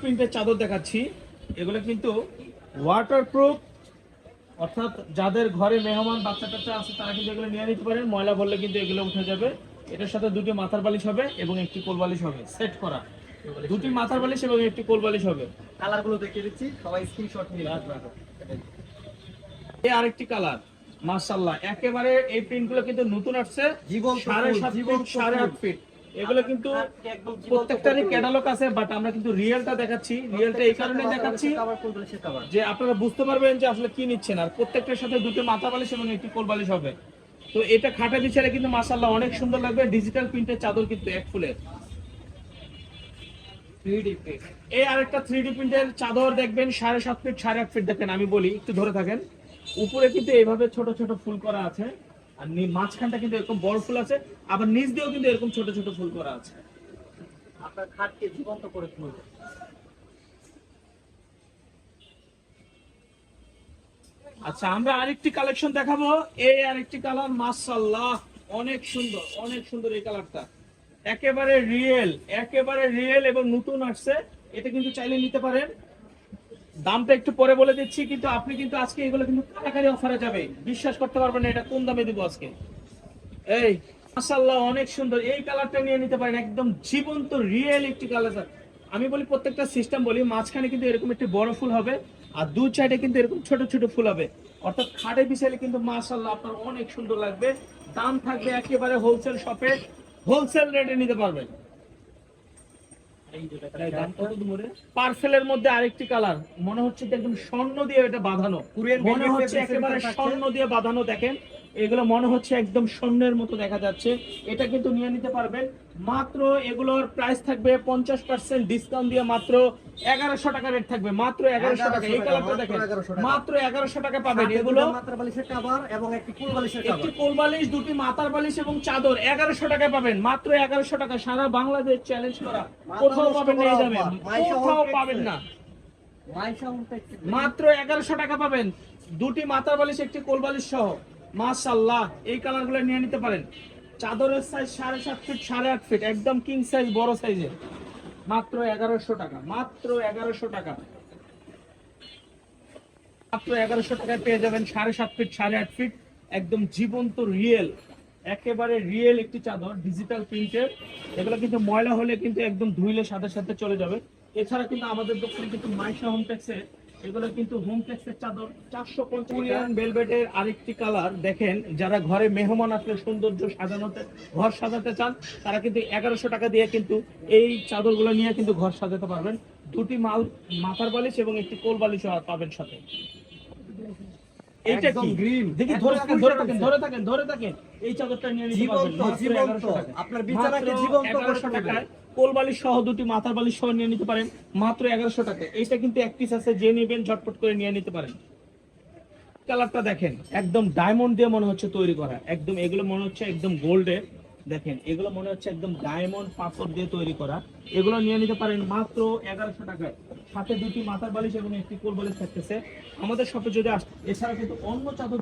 প্রিন্টের চাদর দেখাচ্ছি। এগুলো কিন্তু ওয়াটারপ্রুফ অর্থাৎ যাদের ঘরে মেহমান বাচ্চা টাচ্চা আছে তারা কিন্তু এগুলো নিয়ে নিতে পারেন। ময়লা বললে কিন্তু এগুলো উঠে যাবে। এটার সাথে দুটি মাথার বালিশ হবে এবং একটি কোল বালিশ হবে। সেট করা। দুটি মাথার বালিশ এবং একটি কোল বালিশ হবে। কালারগুলো দেখিয়ে দিচ্ছি। সবাই স্ক্রিনশট নিয়ে এই আরেকটি কালার মাশাআল্লাহ। একেবারে এই প্রিন্টগুলো কিন্তু নতুন আসছে। জীবন সাড়ে সাত ফিট সাড়ে আট ফিট। এগুলো কিন্তু প্রত্যেকটারই ক্যাটালগ আছে বাট আমরা কিন্তু রিয়েলটা দেখাচ্ছি। রিয়েলটা এই কারণে দেখাচ্ছি যে আপনারা বুঝতে পারবেন যে আসলে কি নিচ্ছেন। আর প্রত্যেকটার সাথে দুটো মাথা বালিশ এবং একটি কোল বালিশ হবে। তো এটা খাটা বিছালে কিন্তু মাশাআল্লাহ অনেক সুন্দর লাগবে। ডিজিটাল প্রিন্টের চাদর কিন্তু এক ফুলের। 3D print এই আরেকটা থ্রি ডি প্রিন্টের চাদর দেখবেন সাড়ে সাত ফিট সাড়ে আট ফিট দেখেন আমি বলি একটু ধরে থাকেন। উপরে কিন্তু এইভাবে ছোট ছোট ফুল করা আছে। আর মাঝখানটা কিন্তু এরকম বড় ফুল আছে আবার নিচ দিয়েও কিন্তু এরকম ছোট ছোট ফুল করা আছে। আপনার খাটকে জীবন্ত করে তুলবে আচ্ছা আমরা আরেকটি কালেকশন দেখাবো। এই আরেকটি কালার মাশাআল্লাহ অনেক সুন্দর অনেক সুন্দর এই কালারটা। একেবারে রিয়েল একেবারে রিয়েল এবং নতুন আসছে। এটা কিন্তু চাইলে নিতে পারেন। দামটা একটু পরে বলে দিচ্ছি, কিন্তু আপনি কিন্তু আজকে এগুলো কিন্তু কাটাকারি অফারে যাবে বিশ্বাস করতে পারবেন না, এটা কোন দামে দিব আজকে? এই, মাশাআল্লাহ, অনেক সুন্দর। এই কালারটা নিয়ে নিতে পারেন, একদম জীবন্ত রিয়েল একটি কালার আমি বলি প্রত্যেকটা সিস্টেম বলি, মাঝখানে কিন্তু এরকম একটি বড় ফুল হবে, আর দু সাইডে কিন্তু এরকম ছোট ছোট ফুল হবে। অর্থাৎ খাটে বিছাইলে কিন্তু মাশাআল্লাহ আপনার অনেক সুন্দর লাগবে। দাম থাকবে একেবারে হোলসেল শপে হোলসেল রেটে নিতে পারবেন। পার্সেলের মধ্যে আরেকটি কালার মনে হচ্ছে একদম স্বর্ণ দিয়ে এটা বাঁধানো। মনে হচ্ছে একেবারে স্বর্ণ দিয়ে বাঁধানো দেখেন। এগুলো মনে হচ্ছে একদম স্বর্ণের মতো দেখা যাচ্ছে। এটা কিন্তু নিয়ে নিতে পারবেন। মাত্র এগুলোর প্রাইস থাকবে পঞ্চাশ পার্সেন্ট ডিসকাউন্ট দিয়ে মাত্র এগারোশো টাকা রেট থাকবে। মাত্র এগারোশো টাকা। এই 1100 কালারটা দেখেন। মাত্র এগারোশো টাকা। পাবেন। এগুলো এবং একটি ফুল বালিশের একটি কোল বালিশ দুটি মাথার বালিশ এবং চাদর এগারোশো টাকায় পাবেন। মাত্র এগারোশো টাকা। সারা বাংলাদেশ চ্যালেঞ্জ করা। কোথাও পাবেন না মাইশা কোথাও পাবেন না। মাত্র এগারোশো টাকা পাবেন। দুটি মাথার বালিশ একটি কোল বালিশ সহ। মাশাল্লাহ এই কালারগুলো নিয়ে নিতে পারেন। চাদরের সাইজ সাড়ে সাত ফিট সাড়ে আট ফিট একদম কিং সাইজ বড় সাইজের মাত্র এগারোশো টাকা, মাত্র এগারোশো টাকা। মাত্র এগারোশো টাকায় পেয়ে যাবেন সাড়ে সাত ফিট সাড়ে আট ফিট একদম জীবন্ত রিয়েল একেবারে রিয়েল একটি চাদর ডিজিটাল প্রিন্টের এগুলো কিন্তু ময়লা হলে কিন্তু একদম ধুইলে সাথে সাথে চলে যাবে। এছাড়া কিন্তু আমাদের দোকানে কিন্তু মাইশা হোম এগুলো কিন্তু হোম চাদর চারশো পঞ্চাশ আরেকটি কালার দেখেন যারা ঘরে মেহমান আসলে সৌন্দর্য সাজানোতে ঘর সাজাতে চান তারা কিন্তু এগারোশো টাকা দিয়ে কিন্তু এই চাদরগুলো নিয়ে কিন্তু ঘর সাজাতে পারবেন। দুটি মাল মাথার বালিশ এবং একটি কোল বালিশ পাবেন সাথে। এইটা কি? green, দেখি ধরে থাকেন ধরে থাকেন ধরে থাকেন ধরে থাকেন এই চাদরটা নিয়ে নিতে পারবেন জীবন্ত, জীবন্ত। আপনার বিছানাকে জীবন্ত করে 1100 তুলবে। টাকায় কোল বালিশ সহ দুটি মাথার বালিশ সহ নিয়ে নিতে পারেন। মাত্র এগারোশো টাকা। এইটা কিন্তু এক পিস আছে, যে নেবেন ঝটপট করে নিয়ে নিতে পারেন। কালারটা দেখেন, একদম ডায়মন্ড দিয়ে মনে হচ্ছে তৈরি করা। একদম এগুলো মনে হচ্ছে একদম গোল্ডের দেখেন, এগুলো মনে হচ্ছে একদম ডায়মন্ড পাথর দিয়ে তৈরি করা। এগুলো নিয়ে নিতে পারেন মাত্র এগারোশো টাকায়। সাথে দুটি মাথার বালিশ এবং একটি কোল বালিশ থাকতেছে। আমাদের শপে যদি আস এছাড়া কিন্তু অন্য চাদর